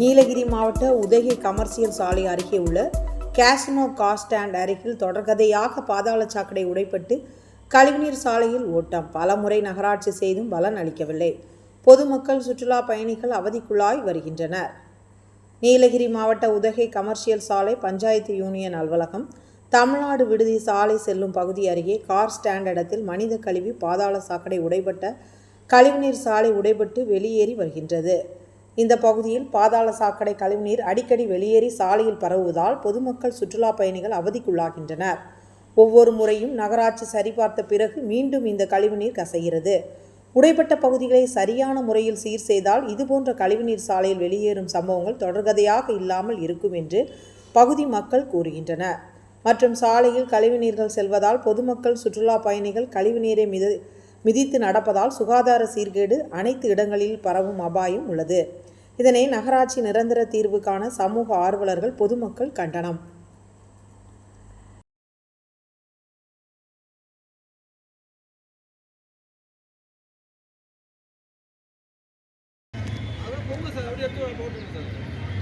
நீலகிரி மாவட்ட உதகை கமர்சியல் சாலை அருகே உள்ள கேசினோ கார் ஸ்டாண்ட் அருகில் தொடர்கதையாக பாதாள சாக்கடை உடைப்பட்டு கழிவுநீர் சாலையில் ஓட்டம். பலமுறை நகராட்சி செய்தும் பலன் அளிக்கவில்லை. பொதுமக்கள் சுற்றுலா பயணிகள் அவதிக்குள்ளாய் வருகின்றனர். நீலகிரி மாவட்ட உதகை கமர்ஷியல் சாலை பஞ்சாயத்து யூனியன் அலுவலகம் தமிழ்நாடு விடுதி சாலை செல்லும் பகுதி அருகே கார் ஸ்டாண்ட் இடத்தில் மனித கழிவு பாதாள சாக்கடை உடைபட்ட கழிவுநீர் சாலை உடைபட்டு வெளியேறி வருகின்றது. இந்த பகுதியில் பாதாள சாக்கடை கழிவுநீர் அடிக்கடி வெளியேறி சாலையில் பரவுவதால் பொதுமக்கள் சுற்றுலா பயணிகள் அவதிக்குள்ளாகின்றனர். ஒவ்வொரு முறையும் நகராட்சி சரிபார்த்த பிறகு மீண்டும் இந்த கழிவுநீர் கசைகிறது. உடைப்பட்ட பகுதிகளை சரியான முறையில் சீர் செய்தால் இதுபோன்ற கழிவுநீர் சாலையில் வெளியேறும் சம்பவங்கள் தொடர்கதையாக இல்லாமல் இருக்கும் என்று பகுதி மக்கள் கூறுகின்றனர். மற்றும் சாலையில் கழிவுநீர்கள் செல்வதால் பொதுமக்கள் சுற்றுலா பயணிகள் கழிவுநீரை மித மிதித்து நடப்பதால் சுகாதார சீர்கேடு அனைத்து இடங்களில் பரவும் அபாயம் உள்ளது. இதனை நகராட்சி நிரந்தர தீர்வுக்கான சமூக ஆர்வலர்கள் பொதுமக்கள் கண்டனம். சார் அப்படியே எடுத்து போட்டுருங்க சார்.